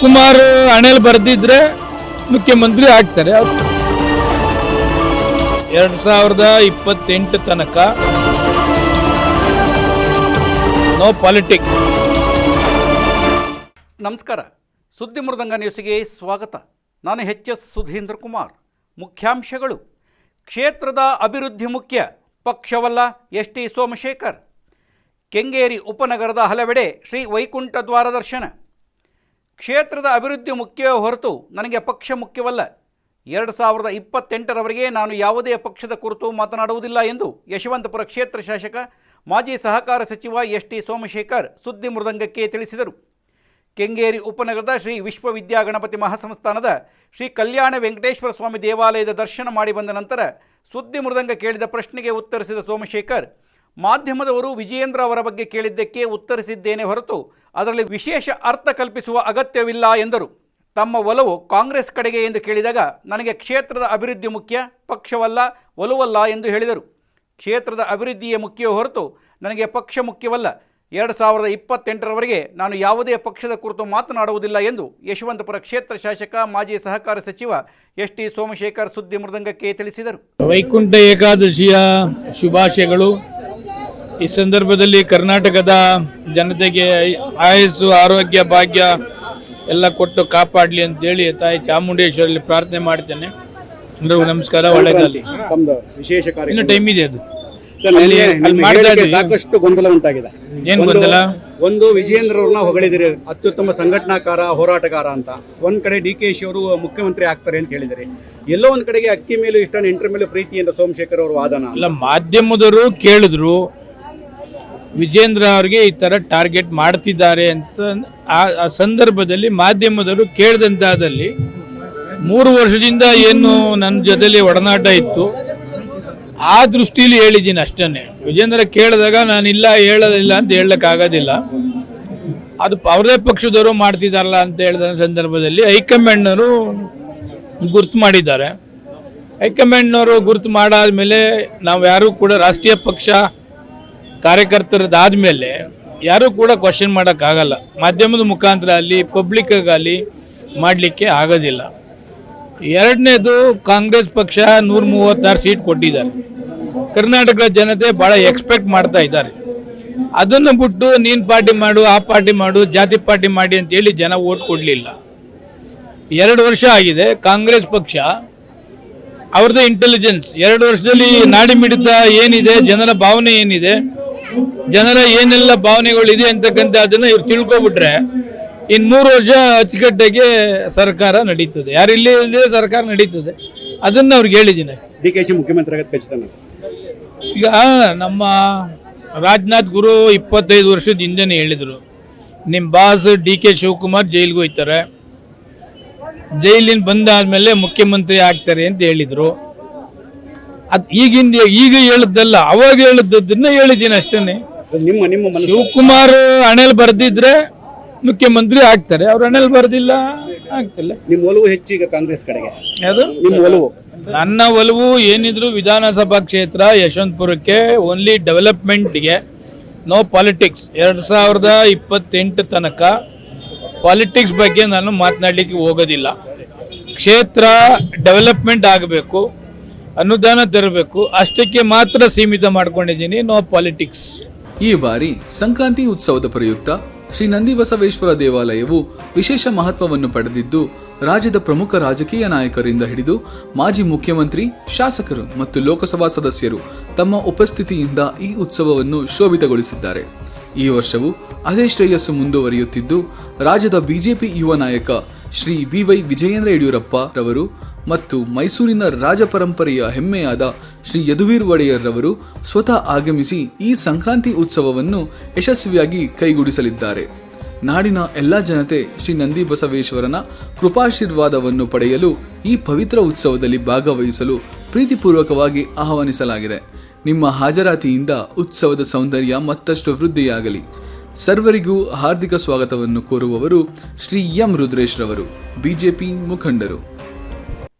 ಕುಮಾರ್ ಹಣೆಲ್ ಬರ್ದಿದ್ರೆ ಮುಖ್ಯಮಂತ್ರಿ ಆಗ್ತಾರೆ. ಎರಡ್ ಸಾವಿರದ ಇಪ್ಪತ್ತೆಂಟು ತನಕ ನೋ ಪಾಲಿಟಿಕ್ ನಮಸ್ಕಾರ. ಸುದ್ದಿ ಮೃದಂಗ ನ್ಯೂಸ್ಗೆ ಸ್ವಾಗತ. ನಾನು ಎಚ್ ಎಸ್ ಸುಧೀಂದ್ರ ಕುಮಾರ್. ಮುಖ್ಯಾಂಶಗಳು. ಕ್ಷೇತ್ರದ ಅಭಿವೃದ್ಧಿ ಮುಖ್ಯ, ಪಕ್ಷವಲ್ಲ ಎಸ್ ಟಿ ಸೋಮಶೇಖರ್. ಕೆಂಗೇರಿ ಉಪನಗರದ ಹಲವೆಡೆ ಶ್ರೀ ವೈಕುಂಠ ದ್ವಾರ ದರ್ಶನ ಕ್ಷೇತ್ರದ ಅಭಿವೃದ್ಧಿ ಮುಖ್ಯವೇ ಹೊರತು ನನಗೆ ಪಕ್ಷ ಮುಖ್ಯವಲ್ಲ. ಎರಡು ಸಾವಿರದ ಇಪ್ಪತ್ತೆಂಟರವರೆಗೆ ನಾನು ಯಾವುದೇ ಪಕ್ಷದ ಕುರಿತು ಮಾತನಾಡುವುದಿಲ್ಲ ಎಂದು ಯಶವಂತಪುರ ಕ್ಷೇತ್ರ ಶಾಸಕ, ಮಾಜಿ ಸಹಕಾರ ಸಚಿವ ಎಸ್ ಟಿ ಸೋಮಶೇಖರ್ ಸುದ್ದಿ ಮೃದಂಗಕ್ಕೆ ತಿಳಿಸಿದರು. ಕೆಂಗೇರಿ ಉಪನಗರದ ಶ್ರೀ ವಿಶ್ವವಿದ್ಯಾಗಣಪತಿ ಮಹಾಸಂಸ್ಥಾನದ ಶ್ರೀ ಕಲ್ಯಾಣ ವೆಂಕಟೇಶ್ವರ ಸ್ವಾಮಿ ದೇವಾಲಯದ ದರ್ಶನ ಮಾಡಿ ಬಂದ ನಂತರ ಸುದ್ದಿ ಮೃದಂಗ ಕೇಳಿದ ಪ್ರಶ್ನೆಗೆ ಉತ್ತರಿಸಿದ ಸೋಮಶೇಖರ್ ಮಾಧ್ಯಮದವರು ವಿಜಯೇಂದ್ರ ಅವರ ಬಗ್ಗೆ ಕೇಳಿದ್ದಕ್ಕೆ ಉತ್ತರಿಸಿದ್ದೇನೆ ಹೊರತು ಅದರಲ್ಲಿ ವಿಶೇಷ ಅರ್ಥ ಕಲ್ಪಿಸುವ ಅಗತ್ಯವಿಲ್ಲ ಎಂದರು. ತಮ್ಮ ಒಲವು ಕಾಂಗ್ರೆಸ್ ಕಡೆಗೆ ಎಂದು ಕೇಳಿದಾಗ ನನಗೆ ಕ್ಷೇತ್ರದ ಅಭಿವೃದ್ಧಿ ಮುಖ್ಯ, ಪಕ್ಷವಲ್ಲ, ಒಲುವಲ್ಲ ಎಂದು ಹೇಳಿದರು. ಕ್ಷೇತ್ರದ ಅಭಿವೃದ್ಧಿಯೇ ಮುಖ್ಯವೇ ಹೊರತು ನನಗೆ ಪಕ್ಷ ಮುಖ್ಯವಲ್ಲ. ಎರಡು ಸಾವಿರದ ಇಪ್ಪತ್ತೆಂಟರವರೆಗೆ ನಾನು ಯಾವುದೇ ಪಕ್ಷದ ಕುರಿತು ಮಾತನಾಡುವುದಿಲ್ಲ ಎಂದು ಯಶವಂತಪುರ ಕ್ಷೇತ್ರ ಶಾಸಕ, ಮಾಜಿ ಸಹಕಾರ ಸಚಿವ ಎಸ್ ಟಿ ಸೋಮಶೇಖರ್ ಸುದ್ದಿ ಮೃದಂಗಕ್ಕೆ ತಿಳಿಸಿದರು. ವೈಕುಂಠ ಏಕಾದಶಿಯ ಶುಭಾಶಯಗಳು. ಈ ಸಂದರ್ಭದಲ್ಲಿ ಕರ್ನಾಟಕದ ಜನತೆಗೆ ಆಯಸ್ಸು ಆರೋಗ್ಯ ಭಾಗ್ಯ ಎಲ್ಲ ಕೊಟ್ಟು ಕಾಪಾಡಲಿ ಅಂತೇಳಿ ತಾಯಿ ಚಾಮುಂಡೇಶ್ವರಲ್ಲಿ ಪ್ರಾರ್ಥನೆ ಮಾಡ್ತೇನೆ. ಎಲ್ರಿಗೂ ನಮಸ್ಕಾರ ಒಳ್ಳೆದಾಗಲಿ ತಮ್ದು ವಿಶೇಷ ಕಾರ್ಯ ಇನ್ನು ಟೈಮ್ ಇದೆ ಅದು. ಸರ್, ಅಲ್ಲಿ- ಅಲ್ಲಿ ನಿಮ್ಮ ಹೇಳಿಕೆ ಸಾಕಷ್ಟು ಗೊಂದಲ ಉಂಟಾಗಿದೆ. ಏನ್ ಒಂದು- ಗೊಂದಲ? ಒಂದು ವಿಜಯೇಂದ್ರ ಅವ್ರನ್ನ ಹೊಗಳಿದಿರಿ. ಅತ್ಯುತ್ತಮ ಸಂಘಟನಾಕಾರ ಹೋರಾಟಗಾರ ಅಂತ. ಒಂದ್ ಕಡೆ ಡಿ ಕೆ ಶಿ ಅವರು ಮುಖ್ಯಮಂತ್ರಿ ಆಗ್ತಾರೆ ಅಂತ ಹೇಳಿದಿರಿ. ಎಲ್ಲೋ ಒಂದ್ ಕಡೆಗೆ ಅಕ್ಕಿ ಮೇಲೂ ಇಷ್ಟ ಇಂಟರ್ ಮೇಲೂ ಪ್ರೀತಿ ಅಂತ ಸೋಮಶೇಖರ್ ಅವರು ವಾದನ. ಅಲ್ಲ ಮಾಧ್ಯಮದವರು ಕೇಳಿದ್ರು. ವಿಜೇಂದ್ರ ಅವ್ರಿಗೆ ಈ ತರ ಟಾರ್ಗೆಟ್ ಮಾಡ್ತಿದ್ದಾರೆ ಅಂತ ಆ ಸಂದರ್ಭದಲ್ಲಿ ಮಾಧ್ಯಮದವರು ಕೇಳಿದಂತಾದಲ್ಲಿ ಮೂರು ವರ್ಷದಿಂದ ಏನು ನನ್ನ ಜೊತೆಲಿ ಒಡನಾಟ ಇತ್ತು. ಆ ದೃಷ್ಟಿಲಿ ಹೇಳಿದ್ದೀನಿ ಅಷ್ಟನ್ನೇ. ವಿಜೇಂದ್ರ ಕೇಳಿದಾಗ ನಾನಿಲ್ಲ ಹೇಳಲಿಲ್ಲ ಅಂತ ಹೇಳಕ್ ಆಗೋದಿಲ್ಲ ಅದು ಅವರದೇ ಪಕ್ಷದವರು ಮಾಡ್ತಿದಾರಲ್ಲ ಅಂತ ಹೇಳಿದ ಸಂದರ್ಭದಲ್ಲಿ ಹೈಕಮಾಂಡ್ನವರು ಗುರ್ತು ಮಾಡಿದ್ದಾರೆ. ಹೈಕಮಾಂಡ್ನವರು ಗುರುತು ಮಾಡಾದ್ಮೇಲೆ ನಾವು ಯಾರು ಕೂಡ ರಾಷ್ಟ್ರೀಯ ಪಕ್ಷ ಕಾರ್ಯಕರ್ತರದಾದ್ಮೇಲೆ ಯಾರೂ ಕೂಡ ಕ್ವಶನ್ ಮಾಡೋಕ್ಕಾಗಲ್ಲ. ಮಾಧ್ಯಮದ ಮುಖಾಂತರ ಅಲ್ಲಿ ಪಬ್ಲಿಕ್ಕಾಗಲಿ ಮಾಡಲಿಕ್ಕೆ ಆಗೋದಿಲ್ಲ. ಎರಡನೇದು ಕಾಂಗ್ರೆಸ್ ಪಕ್ಷ ನೂರ ಮೂವತ್ತಾರು ಸೀಟ್ ಕೊಟ್ಟಿದ್ದಾರೆ. ಕರ್ನಾಟಕದ ಜನತೆ ಭಾಳ ಎಕ್ಸ್ಪೆಕ್ಟ್ ಮಾಡ್ತಾ ಇದ್ದಾರೆ. ಅದನ್ನು ಬಿಟ್ಟು ನೀನು ಪಾರ್ಟಿ ಮಾಡು, ಆ ಪಾರ್ಟಿ ಮಾಡು, ಜಾತಿ ಪಾರ್ಟಿ ಮಾಡಿ ಅಂತೇಳಿ ಜನ ಓಟ್ ಕೊಡಲಿಲ್ಲ. ಎರಡು ವರ್ಷ ಆಗಿದೆ, ಕಾಂಗ್ರೆಸ್ ಪಕ್ಷ ಅವ್ರದ್ದು ಇಂಟೆಲಿಜೆನ್ಸ್ ಎರಡು ವರ್ಷದಲ್ಲಿ ನಾಡಿ ಮಿಡಿತ ಏನಿದೆ, ಜನರ ಭಾವನೆ ಏನಿದೆ ಜನರ ಏನೆಲ್ಲ ಭಾವನೆಗಳಿದೆ ಅಂತಕ್ಕಂಥ ಅದನ್ನ ಇವ್ರು ತಿಳ್ಕೊಬಿಟ್ರೆ ಇನ್ ಮೂರು ವರ್ಷ ಅಚ್ಚುಕಟ್ಟಾಗಿ ಸರ್ಕಾರ ನಡೀತದೆ. ಯಾರು ಇಲ್ಲಿ ಇಲ್ಲದೆ ಸರ್ಕಾರ ನಡೀತದೆ. ಅದನ್ನ ಅವ್ರಿಗೆ ಹೇಳಿದ್ದೀನಿ. ಡಿ ಕೆ ಶಿ ಮುಖ್ಯಮಂತ್ರಿ ಈಗ ನಮ್ಮ ರಾಜನಾಥ್ ಗುರು ಇಪ್ಪತ್ತೈದು ವರ್ಷದ ಹಿಂದೆನೇ ಹೇಳಿದರು ನಿಮ್ಮ ಬಾಸ್ ಡಿ ಕೆ ಶಿವಕುಮಾರ್ ಜೈಲಿಗೆ ಹೋಯ್ತಾರೆ ಜೈಲಿನ ಬಂದಾದ್ಮೇಲೆ ಮುಖ್ಯಮಂತ್ರಿ ಆಗ್ತಾರೆ ಅಂತ ಹೇಳಿದರು. ಅದು ಈಗಿಂದ ಈಗ ಹೇಳಿದ್ದಲ್ಲ ಅವಾಗ ಹೇಳಿದ್ದನ್ನ ಹೇಳಿದ್ದೀನಿ ಅಷ್ಟೇನೆ. ನಿಮ್ಮ ನಿಮ್ಮ ಮನಸ್ಸು. ಶಿವಕುಮಾರ್ ಅಣೆಲ್ ಬರ್ದಿದ್ರೆ ಮುಖ್ಯಮಂತ್ರಿ ಆಗ್ತಾರೆ ಅವ್ರ ಅಣೆಲ್ ಬರ್ದಿಲ್ಲ ಆಗ್ತಿಲ್ಲ. ನಿಮ್ಮ ಒಲವು ಹೆಚ್ಚು ಈಗ ಕಾಂಗ್ರೆಸ್ ಕಡೆಗೆ. ಅದು ನಿಮ್ಮ ಒಲವು. ನನ್ನ ಒಲವು ಏನಿದ್ರು ವಿಧಾನಸಭಾ ಕ್ಷೇತ್ರ ಯಶವಂತಪುರಕ್ಕೆ ಓನ್ಲಿ ಡೆವಲಪ್ಮೆಂಟ್ಗೆ ನೋ ಪಾಲಿಟಿಕ್ಸ್ ಎರಡು ಸಾವಿರದ ಇಪ್ಪತ್ತೆಂಟು ತನಕ ಪಾಲಿಟಿಕ್ಸ್ ಬಗ್ಗೆ ನಾನು ಮಾತನಾಡಲಿಕ್ಕೆ ಹೋಗೋದಿಲ್ಲ. ಕ್ಷೇತ್ರ ಡೆವಲಪ್ಮೆಂಟ್ ಆಗಬೇಕು. ಅನುದಾನ ತರಬೇಕು. ಅಷ್ಟಕ್ಕೆ ಮಾತ್ರ ಸೀಮಿತ ಮಾಡ್ಕೊಂಡಿದ್ದೀನಿ. ನೋ ಪಾಲಿಟಿಕ್ಸ್ ಈ ಬಾರಿ ಸಂಕ್ರಾಂತಿ ಉತ್ಸವದ ಪ್ರಯುಕ್ತ ಶ್ರೀ ನಂದಿಬಸವೇಶ್ವರ ದೇವಾಲಯವು ವಿಶೇಷ ಮಹತ್ವವನ್ನು ಪಡೆದಿದ್ದು, ರಾಜ್ಯದ ಪ್ರಮುಖ ರಾಜಕೀಯ ನಾಯಕರಿಂದ ಹಿಡಿದು ಮಾಜಿ ಮುಖ್ಯಮಂತ್ರಿ, ಶಾಸಕರು ಮತ್ತು ಲೋಕಸಭಾ ಸದಸ್ಯರು ತಮ್ಮ ಉಪಸ್ಥಿತಿಯಿಂದ ಈ ಉತ್ಸವವನ್ನು ಶೋಭಿತಗೊಳಿಸಿದ್ದಾರೆ. ಈ ವರ್ಷವೂ ಅದೇ ಶ್ರೇಯಸ್ಸು ಮುಂದುವರಿಯುತ್ತಿದ್ದು, ರಾಜ್ಯದ ಬಿಜೆಪಿ ಯುವ ನಾಯಕ ಶ್ರೀ ಬಿ ವೈ ವಿಜಯೇಂದ್ರ ಯಡಿಯೂರಪ್ಪ ರವರು ಮತ್ತು ಮೈಸೂರಿನ ರಾಜಪರಂಪರೆಯ ಹೆಮ್ಮೆಯಾದ ಶ್ರೀ ಯದುವೀರ್ ಒಡೆಯರ್ ರವರು ಸ್ವತಃ ಆಗಮಿಸಿ ಈ ಸಂಕ್ರಾಂತಿ ಉತ್ಸವವನ್ನು ಯಶಸ್ವಿಯಾಗಿ ಕೈಗೂಡಿಸಲಿದ್ದಾರೆ. ನಾಡಿನ ಎಲ್ಲ ಜನತೆ ಶ್ರೀ ನಂದಿ ಬಸವೇಶ್ವರನ ಕೃಪಾಶೀರ್ವಾದವನ್ನು ಪಡೆಯಲು ಈ ಪವಿತ್ರ ಉತ್ಸವದಲ್ಲಿ ಭಾಗವಹಿಸಲು ಪ್ರೀತಿಪೂರ್ವಕವಾಗಿ ಆಹ್ವಾನಿಸಲಾಗಿದೆ. ನಿಮ್ಮ ಹಾಜರಾತಿಯಿಂದ ಉತ್ಸವದ ಸೌಂದರ್ಯ ಮತ್ತಷ್ಟು ವೃದ್ಧಿಯಾಗಲಿ. ಸರ್ವರಿಗೂ ಹಾರ್ದಿಕ ಸ್ವಾಗತವನ್ನು ಕೋರುವವರು ಶ್ರೀ ಎಂ ರುದ್ರೇಶ್ ರವರು ಬಿಜೆಪಿ ಮುಖಂಡರು.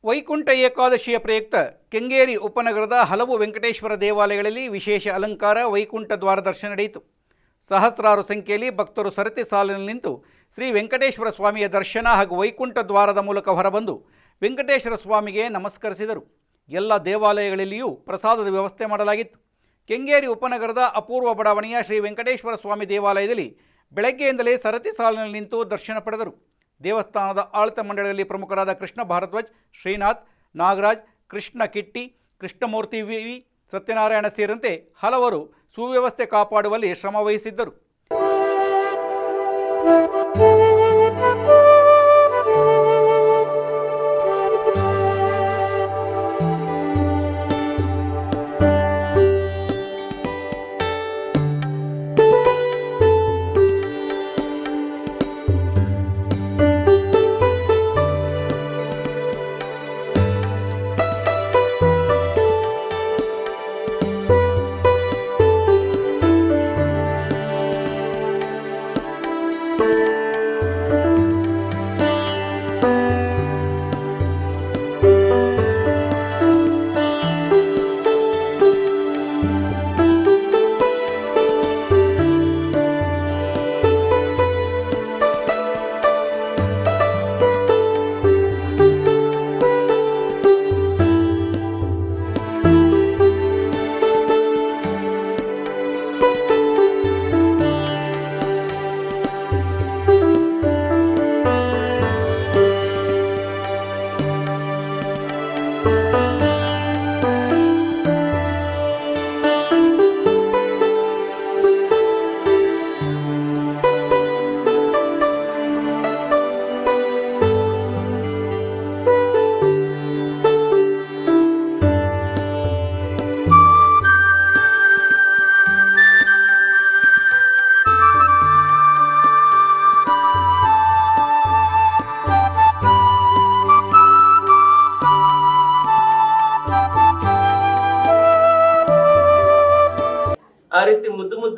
ವೈಕುಂಠ ಏಕಾದಶಿಯ ಪ್ರಯುಕ್ತ ಕೆಂಗೇರಿ ಉಪನಗರದ ಹಲವು ವೆಂಕಟೇಶ್ವರ ದೇವಾಲಯಗಳಲ್ಲಿ ವಿಶೇಷ ಅಲಂಕಾರ ವೈಕುಂಠ ದ್ವಾರ ದರ್ಶನ ನಡೆಯಿತು. ಸಹಸ್ರಾರು ಸಂಖ್ಯೆಯಲ್ಲಿ ಭಕ್ತರು ಸರತಿ ಸಾಲಿನಲ್ಲಿ ನಿಂತು ಶ್ರೀ ವೆಂಕಟೇಶ್ವರ ಸ್ವಾಮಿಯ ದರ್ಶನ ಹಾಗೂ ವೈಕುಂಠ ದ್ವಾರದ ಮೂಲಕ ಹೊರಬಂದು ವೆಂಕಟೇಶ್ವರ ಸ್ವಾಮಿಗೆ ನಮಸ್ಕರಿಸಿದರು. ಎಲ್ಲ ದೇವಾಲಯಗಳಲ್ಲಿಯೂ ಪ್ರಸಾದದ ವ್ಯವಸ್ಥೆ ಮಾಡಲಾಗಿತ್ತು. ಕೆಂಗೇರಿ ಉಪನಗರದ ಅಪೂರ್ವ ಬಡಾವಣೆಯ ಶ್ರೀ ವೆಂಕಟೇಶ್ವರ ಸ್ವಾಮಿ ದೇವಾಲಯದಲ್ಲಿ ಬೆಳಗ್ಗೆಯಿಂದಲೇ ಸರತಿ ಸಾಲಿನಲ್ಲಿ ನಿಂತು ದರ್ಶನ ಪಡೆದರು. ದೇವಸ್ಥಾನದ ಆಳಿತ ಮಂಡಳಿಯಲ್ಲಿ ಪ್ರಮುಖರಾದ ಕೃಷ್ಣ ಭಾರದ್ವಾಜ್, ಶ್ರೀನಾಥ್, ನಾಗರಾಜ್, ಕೃಷ್ಣ ಕಿಟ್ಟಿ, ಕೃಷ್ಣಮೂರ್ತಿ ವಿ ಸತ್ಯನಾರಾಯಣ ಸೇರಿದಂತೆ ಹಲವರು ಸುವ್ಯವಸ್ಥೆ ಕಾಪಾಡುವಲ್ಲಿ ಶ್ರಮವಹಿಸಿದ್ದರು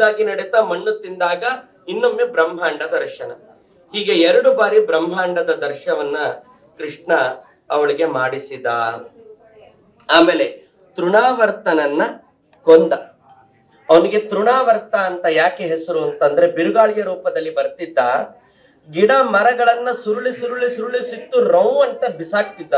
ಮುದ್ದಾಗಿ ನಡೀತಾ ಮಣ್ಣು ತಿಂದಾಗ ಇನ್ನೊಮ್ಮೆ ಬ್ರಹ್ಮಾಂಡ ದರ್ಶನ. ಹೀಗೆ ಎರಡು ಬಾರಿ ಬ್ರಹ್ಮಾಂಡದ ದರ್ಶನವನ್ನ ಕೃಷ್ಣ ಅವಳಿಗೆ ಮಾಡಿಸಿದ. ಆಮೇಲೆ ತೃಣಾವರ್ತನನ್ನ ಕೊಂದ. ಅವನಿಗೆ ತೃಣಾವರ್ತ ಅಂತ ಯಾಕೆ ಹೆಸರು ಅಂತಂದ್ರೆ ಬಿರುಗಾಳಿಯ ರೂಪದಲ್ಲಿ ಬರ್ತಿದ್ದ. ಗಿಡ ಮರಗಳನ್ನ ಸುರುಳಿ ಸುರುಳಿ ಸುರುಳಿ ಸಿಕ್ತು ರೌ ಅಂತ ಬಿಸಾಕ್ತಿದ್ದ.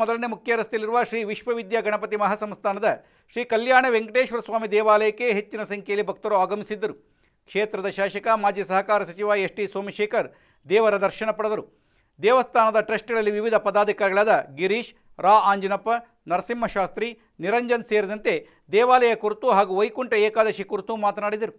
ಮೊದಲನೇ ಮುಖ್ಯ ರಸ್ತೆಯಲ್ಲಿರುವ ಶ್ರೀ ವಿಶ್ವವಿದ್ಯಾ ಗಣಪತಿ ಮಹಾಸಂಸ್ಥಾನದ ಶ್ರೀ ಕಲ್ಯಾಣ ವೆಂಕಟೇಶ್ವರ ಸ್ವಾಮಿ ದೇವಾಲಯಕ್ಕೆ ಹೆಚ್ಚಿನ ಸಂಖ್ಯೆಯಲ್ಲಿ ಭಕ್ತರು ಆಗಮಿಸಿದ್ದರು. ಕ್ಷೇತ್ರದ ಶಾಸಕ, ಮಾಜಿ ಸಹಕಾರ ಸಚಿವ ಎಸ್ ಟಿ ಸೋಮಶೇಖರ್ ದೇವರ ದರ್ಶನ ಪಡೆದರು. ದೇವಸ್ಥಾನದ ಟ್ರಸ್ಟ್ಗಳಲ್ಲಿ ವಿವಿಧ ಪದಾಧಿಕಾರಿಗಳಾದ ಗಿರೀಶ್, ರಾ ಆಂಜನಪ್ಪ, ನರಸಿಂಹಶಾಸ್ತ್ರಿ, ನಿರಂಜನ್ ಸೇರಿದಂತೆ ದೇವಾಲಯ ಕುರಿತು ಹಾಗೂ ವೈಕುಂಠ ಏಕಾದಶಿ ಕುರಿತು ಮಾತನಾಡಿದರು.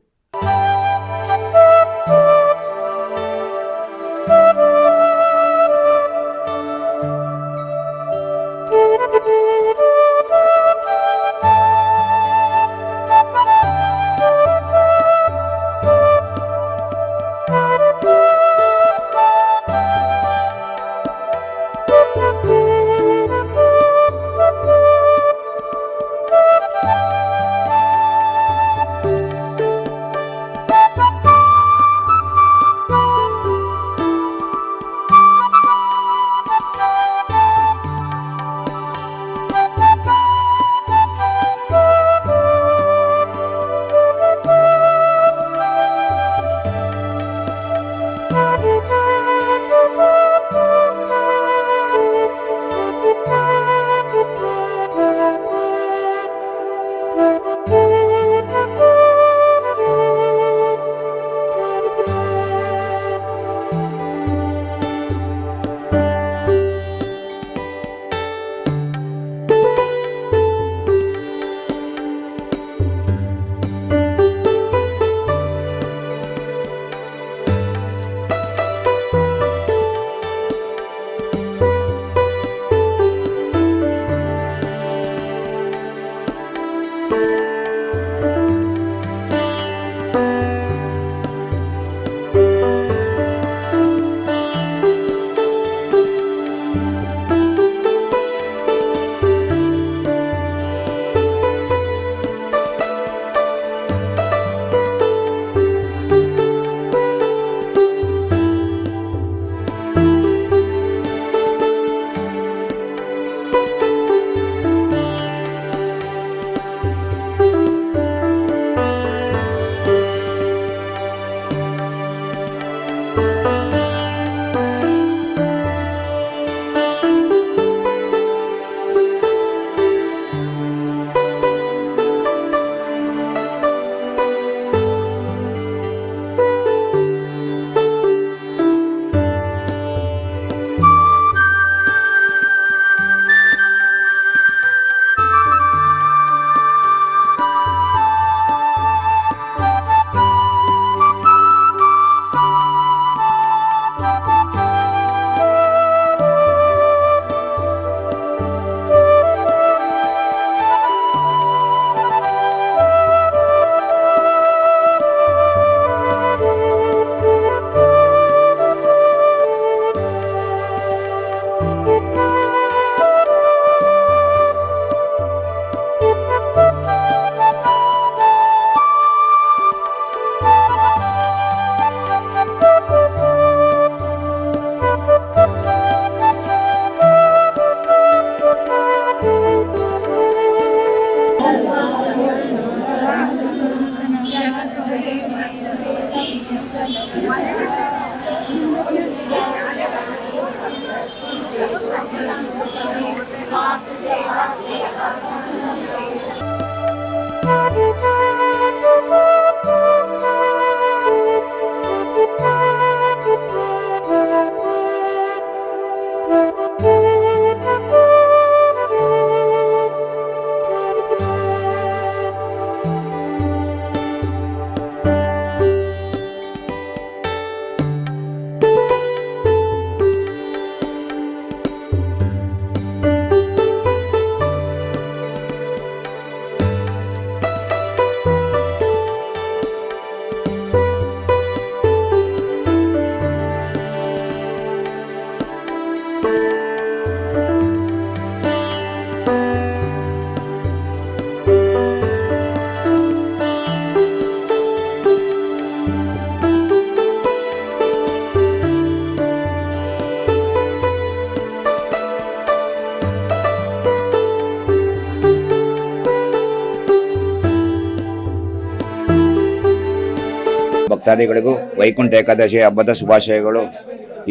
ಭಕ್ತಾದಿಗಳಿಗೂ ವೈಕುಂಠ ಏಕಾದಶಿ ಹಬ್ಬದ ಶುಭಾಶಯಗಳು.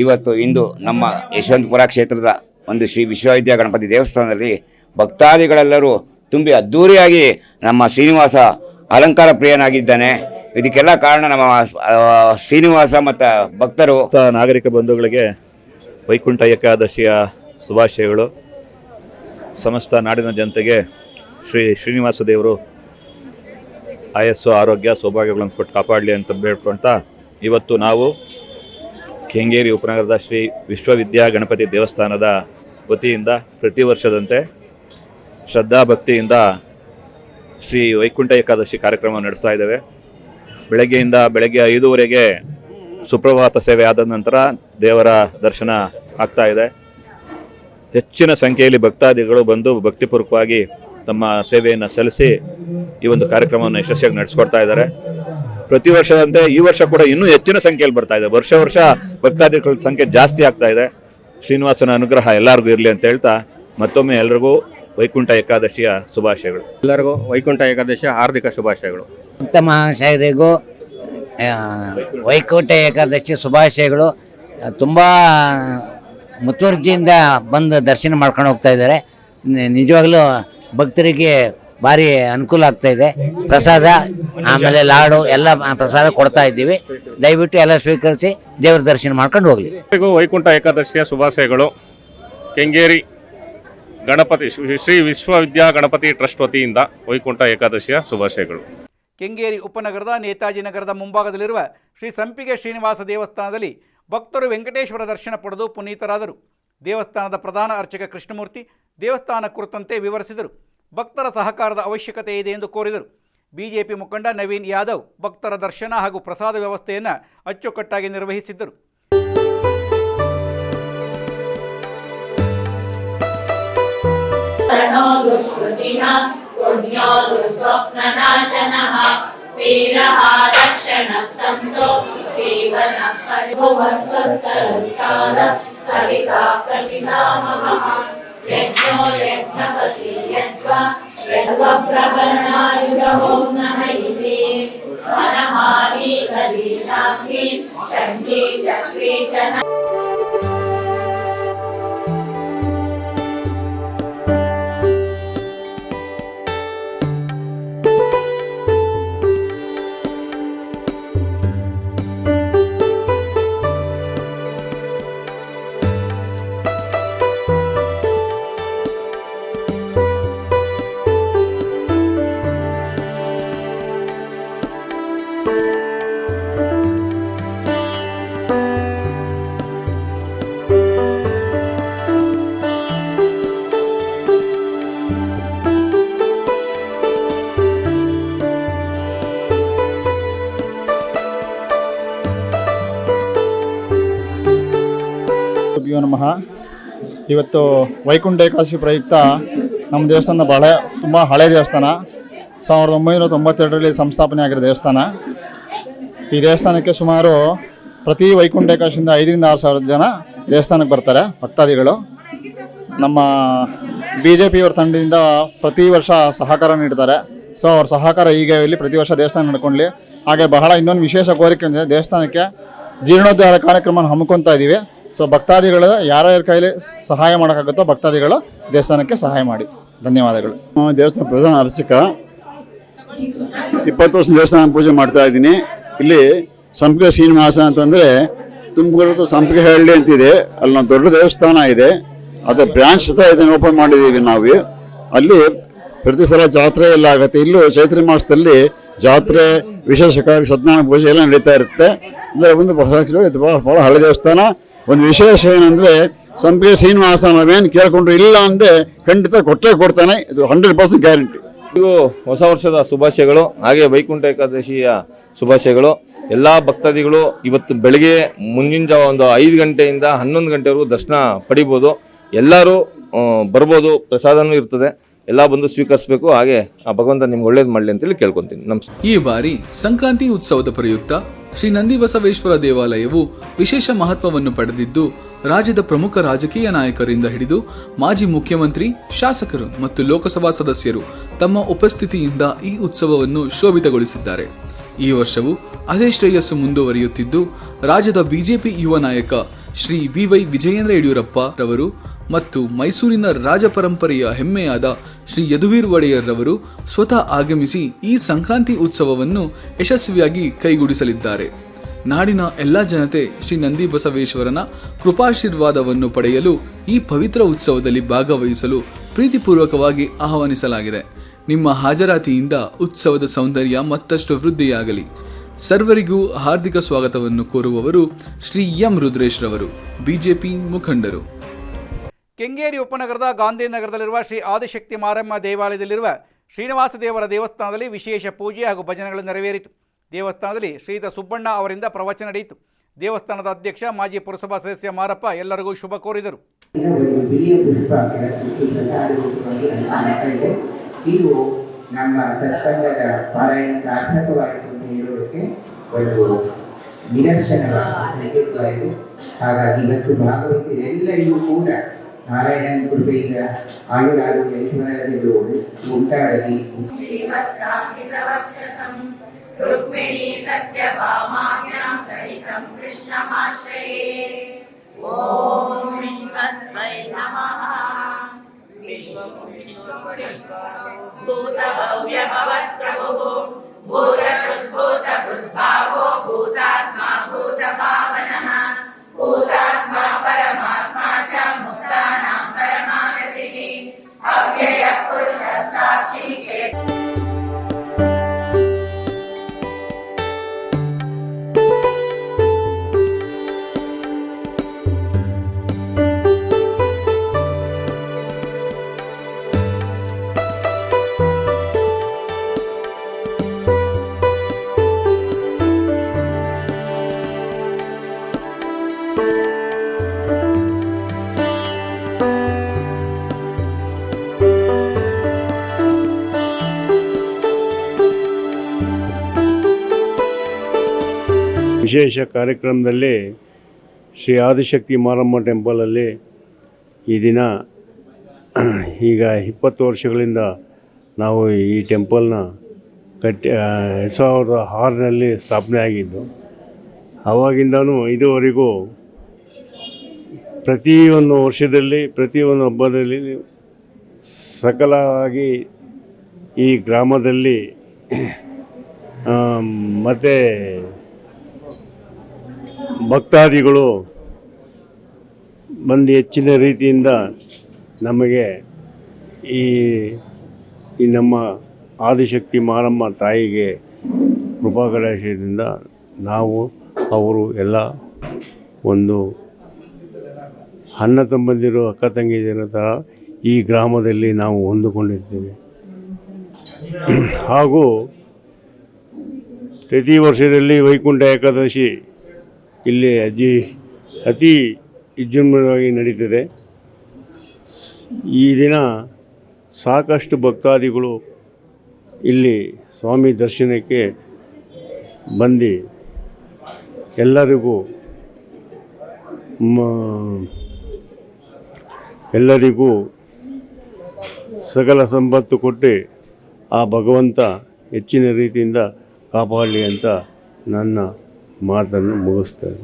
ಇವತ್ತು ಇಂದು ನಮ್ಮ ಯಶವಂತಪುರ ಕ್ಷೇತ್ರದ ಒಂದು ಶ್ರೀ ವಿಶ್ವವಿದ್ಯಾ ಗಣಪತಿ ದೇವಸ್ಥಾನದಲ್ಲಿ ಭಕ್ತಾದಿಗಳೆಲ್ಲರೂ ತುಂಬಿ ಅದ್ಧೂರಿಯಾಗಿ ನಮ್ಮ ಶ್ರೀನಿವಾಸ ಅಲಂಕಾರ ಪ್ರಿಯನಾಗಿದ್ದಾನೆ. ಇದಕ್ಕೆಲ್ಲ ಕಾರಣ ನಮ್ಮ ಶ್ರೀನಿವಾಸ ಮತ್ತು ಭಕ್ತರು. ನಾಗರಿಕ ಬಂಧುಗಳಿಗೆ ವೈಕುಂಠ ಏಕಾದಶಿಯ ಶುಭಾಶಯಗಳು. ಸಮಸ್ತ ನಾಡಿನ ಜನತೆಗೆ ಶ್ರೀ ಶ್ರೀನಿವಾಸ ದೇವರು ಆಯಸ್ಸು, ಆರೋಗ್ಯ, ಸೌಭಾಗ್ಯಗಳನ್ನು ಕೊಟ್ಟು ಕಾಪಾಡಲಿ ಅಂತ ಬೇಡ್ಕೊಳ್ತಾ ಇವತ್ತು ನಾವು ಕೆಂಗೇರಿ ಉಪನಗರದ ಶ್ರೀ ವಿಶ್ವವಿದ್ಯಾ ಗಣಪತಿ ದೇವಸ್ಥಾನದ ವತಿಯಿಂದ ಪ್ರತಿ ವರ್ಷದಂತೆ ಶ್ರದ್ಧಾಭಕ್ತಿಯಿಂದ ಶ್ರೀ ವೈಕುಂಠ ಏಕಾದಶಿ ಕಾರ್ಯಕ್ರಮ ನಡೆಸ್ತಾ ಇದ್ದೇವೆ. ಬೆಳಗ್ಗೆಯಿಂದ ಬೆಳಗ್ಗೆ ಐದೂವರೆಗೆ ಸುಪ್ರಭಾತ ಸೇವೆ ಆದ ನಂತರ ದೇವರ ದರ್ಶನ ಆಗ್ತಾ ಇದೆ. ಹೆಚ್ಚಿನ ಸಂಖ್ಯೆಯಲ್ಲಿ ಭಕ್ತಾದಿಗಳು ಬಂದು ಭಕ್ತಿಪೂರ್ವಕವಾಗಿ ತಮ್ಮ ಸೇವೆಯನ್ನು ಸಲ್ಲಿಸಿ ಈ ಒಂದು ಕಾರ್ಯಕ್ರಮವನ್ನು ಯಶಸ್ವಿಯಾಗಿ ನಡೆಸ್ಕೊಡ್ತಾ ಇದ್ದಾರೆ. ಪ್ರತಿ ವರ್ಷದಂತೆ ಈ ವರ್ಷ ಕೂಡ ಇನ್ನೂ ಹೆಚ್ಚಿನ ಸಂಖ್ಯೆಯಲ್ಲಿ ಬರ್ತಾ ಇದೆ. ವರ್ಷ ವರ್ಷ ಭಕ್ತಾದಿಗಳ ಸಂಖ್ಯೆ ಜಾಸ್ತಿ ಆಗ್ತಾ ಇದೆ. ಶ್ರೀನಿವಾಸನ ಅನುಗ್ರಹ ಎಲ್ಲರಿಗೂ ಇರಲಿ ಅಂತ ಹೇಳ್ತಾ ಮತ್ತೊಮ್ಮೆ ಎಲ್ರಿಗೂ ವೈಕುಂಠ ಏಕಾದಶಿಯ ಶುಭಾಶಯಗಳು. ಎಲ್ಲರಿಗೂ ವೈಕುಂಠ ಏಕಾದಶಿಯ ಹಾರ್ದಿಕ ಶುಭಾಶಯಗಳು. ಉತ್ತಮ ಮಹಾಶಯರಿಗೂ ವೈಕುಂಠ ಏಕಾದಶಿ ಶುಭಾಶಯಗಳು. ತುಂಬ ಮುತುವರ್ಜಿಯಿಂದ ಬಂದು ದರ್ಶನ ಮಾಡ್ಕೊಂಡು ಹೋಗ್ತಾ ಇದ್ದಾರೆ. ನಿ- ನಿಜವಾಗ್ಲೂ ಭಕ್ತರಿಗೆ ಭಾರಿ ಅನುಕೂಲ ಆಗ್ತಾ ಇದೆ. ಪ್ರಸಾದ ಆಮೇಲೆ ಲಾಡು ಎಲ್ಲ ಪ್ರಸಾದ ಕೊಡ್ತಾ ಇದ್ದೀವಿ. ದಯವಿಟ್ಟು ಎಲ್ಲ ಸ್ವೀಕರಿಸಿ ದೇವರ ದರ್ಶನ ಮಾಡ್ಕೊಂಡು ಹೋಗಲಿ. ವೈಕುಂಠ ಏಕಾದಶಿಯ ಶುಭಾಶಯಗಳು. ಕೆಂಗೇರಿ ಗಣಪತಿ ಶ್ರೀ- ಶ್ರೀ ವಿಶ್ವವಿದ್ಯಾ ಗಣಪತಿ ಟ್ರಸ್ಟ್ ವತಿಯಿಂದ ವೈಕುಂಠ ಏಕಾದಶಿಯ ಶುಭಾಶಯಗಳು. ಕೆಂಗೇರಿ ಉಪನಗರದ ನೇತಾಜಿ ನಗರದ ಮುಂಭಾಗದಲ್ಲಿರುವ ಶ್ರೀ ಸಂಪಿಗೆ ಶ್ರೀನಿವಾಸ ದೇವಸ್ಥಾನದಲ್ಲಿ ಭಕ್ತರು ವೆಂಕಟೇಶ್ವರ ದರ್ಶನ ಪಡೆದು ಪುನೀತರಾದರು. ದೇವಸ್ಥಾನದ ಪ್ರಧಾನ ಅರ್ಚಕ ಕೃಷ್ಣಮೂರ್ತಿ ದೇವಸ್ಥಾನ ಕುರಿತಂತೆ ವಿವರಿಸಿದರು. ಭಕ್ತರ ಸಹಕಾರದ ಅವಶ್ಯಕತೆ ಇದೆ ಎಂದು ಕೋರಿದರು. ಬಿಜೆಪಿ ಮುಖಂಡ ನವೀನ್ ಯಾದವ್ ಭಕ್ತರ ದರ್ಶನ ಹಾಗೂ ಪ್ರಸಾದ ವ್ಯವಸ್ಥೆಯನ್ನು ಅಚ್ಚುಕಟ್ಟಾಗಿ ನಿರ್ವಹಿಸಿದ್ದರು. ಸಂತೋ यज्ञो यज्ञपति यज्वा सर्वप्रकरणायुधों नम इति वनहारी कदी शान्ति शक्ति चक्री च ಇವತ್ತು ವೈಕುಂಠ ಏಕಾದಶಿ ಪ್ರಯುಕ್ತ ನಮ್ಮ ದೇವಸ್ಥಾನ ಬಹಳ ತುಂಬ ಹಳೆ ದೇವಸ್ಥಾನ. ಸಾವಿರದ ಒಂಬೈನೂರ ತೊಂಬತ್ತೆರಡರಲ್ಲಿ ಸಂಸ್ಥಾಪನೆ ಆಗಿರೋ ದೇವಸ್ಥಾನ. ಈ ದೇವಸ್ಥಾನಕ್ಕೆ ಸುಮಾರು ಪ್ರತಿ ವೈಕುಂಠ ಏಕಾದಶಿಯಿಂದ ಐದರಿಂದ ಆರು ಸಾವಿರ ಜನ ದೇವಸ್ಥಾನಕ್ಕೆ ಬರ್ತಾರೆ, ಭಕ್ತಾದಿಗಳು. ನಮ್ಮ ಬಿ ಜೆ ಪಿಯವ್ರ ತಂಡದಿಂದ ಪ್ರತಿ ವರ್ಷ ಸಹಕಾರ ನೀಡ್ತಾರೆ. ಸೊ, ಅವ್ರ ಸಹಕಾರ ಈಗ ಇಲ್ಲಿ ಪ್ರತಿ ವರ್ಷ ದೇವಸ್ಥಾನ ನಡ್ಕೊಳ್ಳಿ ಹಾಗೆ ಬಹಳ ಇನ್ನೊಂದು ವಿಶೇಷ ಕೋರಿಕೆ ಅಂದರೆ ದೇವಸ್ಥಾನಕ್ಕೆ ಜೀರ್ಣೋದ್ಧಾರ ಕಾರ್ಯಕ್ರಮ ಹಮ್ಮಿಕೊತಾ ಇದ್ದೀವಿ ಸೊ ಯಾರ ಯಾರ್ಯಾರ ಕೈಲಿ ಸಹಾಯ ಮಾಡೋಕ್ಕಾಗುತ್ತೋ ಭಕ್ತಾದಿಗಳು ದೇವಸ್ಥಾನಕ್ಕೆ ಸಹಾಯ ಮಾಡಿ. ಧನ್ಯವಾದಗಳು. ದೇವಸ್ಥಾನ ಪ್ರಧಾನ ಅರ್ಚಕ ಇಪ್ಪತ್ತು ವರ್ಷ ದೇವಸ್ಥಾನ ಪೂಜೆ ಮಾಡ್ತಾ ಇದ್ದೀನಿ. ಇಲ್ಲಿ ಸಂಪಿಗೆ ಶ್ರೀನಿವಾಸ ಅಂತಂದರೆ ತುಮಕೂರು ಸಂಪಿಗೆ ಹಳ್ಳಿ ಅಂತಿದೆ. ಅಲ್ಲಿ ನಾವು ದೊಡ್ಡ ದೇವಸ್ಥಾನ ಇದೆ. ಅದರ ಬ್ರಾಂಚ್ ಸಹ ಇದನ್ನು ಓಪನ್ ಮಾಡಿದ್ದೀವಿ ನಾವು. ಅಲ್ಲಿ ಪ್ರತಿ ಸಲ ಜಾತ್ರೆ ಎಲ್ಲ ಆಗುತ್ತೆ. ಇಲ್ಲೂ ಚೈತ್ರ ಮಾಸದಲ್ಲಿ ಜಾತ್ರೆ, ವಿಶೇಷ ಸತ್ಯನಾರಾಯಣ ಪೂಜೆ ಎಲ್ಲ ನಡೀತಾ ಇರುತ್ತೆ. ಅಂದರೆ ಒಂದು ಬಹಳ ಬಹಳ ಹಳೆ ದೇವಸ್ಥಾನ. ಒಂದು ವಿಶೇಷ ಏನಂದರೆ ಸಂಪಿಗೆ ಶ್ರೀನಿವಾಸ ನಾವೇನು ಕೇಳ್ಕೊಂಡ್ರು ಇಲ್ಲ ಅಂದರೆ ಖಂಡಿತ ಕೊಟ್ಟೇ ಕೊಡ್ತಾನೆ, ಇದು ಹಂಡ್ರೆಡ್ ಪರ್ಸೆಂಟ್ ಗ್ಯಾರಂಟಿ ಇದು ಹೊಸ ವರ್ಷದ ಶುಭಾಶಯಗಳು, ಹಾಗೆ ವೈಕುಂಠ ಏಕಾದಶಿಯ ಶುಭಾಶಯಗಳು. ಎಲ್ಲ ಭಕ್ತಾದಿಗಳು ಇವತ್ತು ಬೆಳಗ್ಗೆ ಮುಂದಿನ ಒಂದು ಐದು ಗಂಟೆಯಿಂದ ಹನ್ನೊಂದು ಗಂಟೆವರೆಗೂ ದರ್ಶನ ಪಡಿಬೋದು. ಎಲ್ಲರೂ ಬರ್ಬೋದು, ಪ್ರಸಾದನೂ ಇರ್ತದೆ. ಎಲ್ಲ ಬಂದು ಸ್ವೀಕರಿಸಬೇಕು. ಹಾಗೆ ಆ ಭಗವಂತ ನಿಮ್ಗೆ ಒಳ್ಳೇದು ಮಾಡಲಿ ಅಂತೇಳಿ ಕೇಳ್ಕೊತೀನಿ. ನಮಸ್ಕಾರ ಈ ಬಾರಿ ಸಂಕ್ರಾಂತಿ ಉತ್ಸವದ ಪ್ರಯುಕ್ತ ಶ್ರೀ ನಂದಿಬಸವೇಶ್ವರ ದೇವಾಲಯವು ವಿಶೇಷ ಮಹತ್ವವನ್ನು ಪಡೆದಿದ್ದು, ರಾಜ್ಯದ ಪ್ರಮುಖ ರಾಜಕೀಯ ನಾಯಕರಿಂದ ಹಿಡಿದು ಮಾಜಿ ಮುಖ್ಯಮಂತ್ರಿ, ಶಾಸಕರು ಮತ್ತು ಲೋಕಸಭಾ ಸದಸ್ಯರು ತಮ್ಮ ಉಪಸ್ಥಿತಿಯಿಂದ ಈ ಉತ್ಸವವನ್ನು ಶೋಭಿತಗೊಳಿಸಿದ್ದಾರೆ. ಈ ವರ್ಷವು ಅದೇ ಶ್ರೇಯಸ್ಸು ಮುಂದುವರಿಯುತ್ತಿದ್ದು, ರಾಜ್ಯದ ಬಿಜೆಪಿ ಯುವ ನಾಯಕ ಶ್ರೀ ಬಿ ವೈ ವಿಜಯೇಂದ್ರ ಯಡಿಯೂರಪ್ಪ ರವರು ಮತ್ತು ಮೈಸೂರಿನ ರಾಜಪರಂಪರೆಯ ಹೆಮ್ಮೆಯಾದ ಶ್ರೀ ಯದುವೀರ್ ಒಡೆಯರ್ರವರು ಸ್ವತಃ ಆಗಮಿಸಿ ಈ ಸಂಕ್ರಾಂತಿ ಉತ್ಸವವನ್ನು ಯಶಸ್ವಿಯಾಗಿ ಕೈಗೂಡಿಸಲಿದ್ದಾರೆ. ನಾಡಿನ ಎಲ್ಲ ಜನತೆ ಶ್ರೀ ನಂದಿ ಬಸವೇಶ್ವರನ ಕೃಪಾಶೀರ್ವಾದವನ್ನು ಪಡೆಯಲು ಈ ಪವಿತ್ರ ಉತ್ಸವದಲ್ಲಿ ಭಾಗವಹಿಸಲು ಪ್ರೀತಿಪೂರ್ವಕವಾಗಿ ಆಹ್ವಾನಿಸಲಾಗಿದೆ. ನಿಮ್ಮ ಹಾಜರಾತಿಯಿಂದ ಉತ್ಸವದ ಸೌಂದರ್ಯ ಮತ್ತಷ್ಟು ವೃದ್ಧಿಯಾಗಲಿ. ಸರ್ವರಿಗೂ ಹಾರ್ದಿಕ ಸ್ವಾಗತವನ್ನು ಕೋರುವವರು ಶ್ರೀ ಎಂ ರುದ್ರೇಶ್ ರವರು ಬಿಜೆಪಿ ಮುಖಂಡರು. ಕೆಂಗೇರಿ ಉಪನಗರದ ಗಾಂಧಿನಗರದಲ್ಲಿರುವ ಶ್ರೀ ಆದಿಶಕ್ತಿ ಮಾರಮ್ಮ ದೇವಾಲಯದಲ್ಲಿರುವ ಶ್ರೀನಿವಾಸ ದೇವರ ದೇವಸ್ಥಾನದಲ್ಲಿ ವಿಶೇಷ ಪೂಜೆ ಹಾಗೂ ಭಜನೆಗಳು ನೆರವೇರಿತು. ದೇವಸ್ಥಾನದಲ್ಲಿ ಶ್ರೀಯುತ ಸುಬ್ಬಣ್ಣ ಅವರಿಂದ ಪ್ರವಚನ ನಡೆಯಿತು. ದೇವಸ್ಥಾನದ ಅಧ್ಯಕ್ಷ, ಮಾಜಿ ಪುರಸಭಾ ಸದಸ್ಯ ಮಾರಪ್ಪ ಎಲ್ಲರಿಗೂ ಶುಭ ಕೋರಿದರು. ಇದು ನಮ್ಮ ಹಾಗಾಗಿ ಇವತ್ತು ಭಾಗವಹಿಸಿದ ಎಲ್ಲರಿಗೂ ಕೂಡ నారాయణ కుడిపైన ఆండురాజు యశుమరాజుడు ఉంటాడని. రుక్మిణీ సత్యభామాఖ్యాం సహితం కృష్ణమాశ్రయే. ఓం తస్మై నమః. విశ్వం భూత భవ్య భూత భూత భూత ছেলে ವಿಶೇಷ ಕಾರ್ಯಕ್ರಮದಲ್ಲಿ ಶ್ರೀ ಆದಿಶಕ್ತಿ ಮಾರಮ್ಮ ಟೆಂಪಲಲ್ಲಿ ಈ ದಿನ ಈಗ ಇಪ್ಪತ್ತು ವರ್ಷಗಳಿಂದ ನಾವು ಈ ಟೆಂಪಲ್ನ ಕಟ್ಟಿ ಎರಡು ಸಾವಿರದ ಆರರಲ್ಲಿ ಸ್ಥಾಪನೆ ಆಗಿದ್ದು ಆವಾಗಿಂದನೂ ಇದುವರೆಗೂ ಪ್ರತಿಯೊಂದು ವರ್ಷದಲ್ಲಿ, ಪ್ರತಿಯೊಂದು ಹಬ್ಬದಲ್ಲಿ ಸಕಲವಾಗಿ ಈ ಗ್ರಾಮದಲ್ಲಿ ಮತ್ತು ಭಕ್ತಾದಿಗಳು ಬಂದು ಹೆಚ್ಚಿನ ರೀತಿಯಿಂದ ನಮಗೆ ಈ ಈ ನಮ್ಮ ಆದಿಶಕ್ತಿ ಮಾರಮ್ಮ ತಾಯಿಗೆ ಕೃಪಾಕಟಾಕ್ಷದಿಂದ ನಾವು, ಅವರು ಎಲ್ಲ ಒಂದು ಅಣ್ಣ ತಮ್ಮಂದಿರು, ಅಕ್ಕ ತಂಗಿದಿರ ಥರ ಈ ಗ್ರಾಮದಲ್ಲಿ ನಾವು ಹೊಂದಿಕೊಂಡಿರ್ತೀವಿ. ಹಾಗೂ ಪ್ರತಿ ವರ್ಷದಲ್ಲಿ ವೈಕುಂಠ ಏಕಾದಶಿ ಇಲ್ಲಿ ಅತಿ ಅತಿ ವಿಜೃಂಭಣವಾಗಿ ನಡೀತದೆ. ಈ ದಿನ ಸಾಕಷ್ಟು ಭಕ್ತಾದಿಗಳು ಇಲ್ಲಿ ಸ್ವಾಮಿ ದರ್ಶನಕ್ಕೆ ಬಂದು ಎಲ್ಲರಿಗೂ ಎಲ್ಲರಿಗೂ ಸಕಲ ಸಂಪತ್ತು ಕೊಟ್ಟು ಆ ಭಗವಂತ ಹೆಚ್ಚಿನ ರೀತಿಯಿಂದ ಕಾಪಾಡಲಿ ಅಂತ ನನ್ನ mata, não mostra.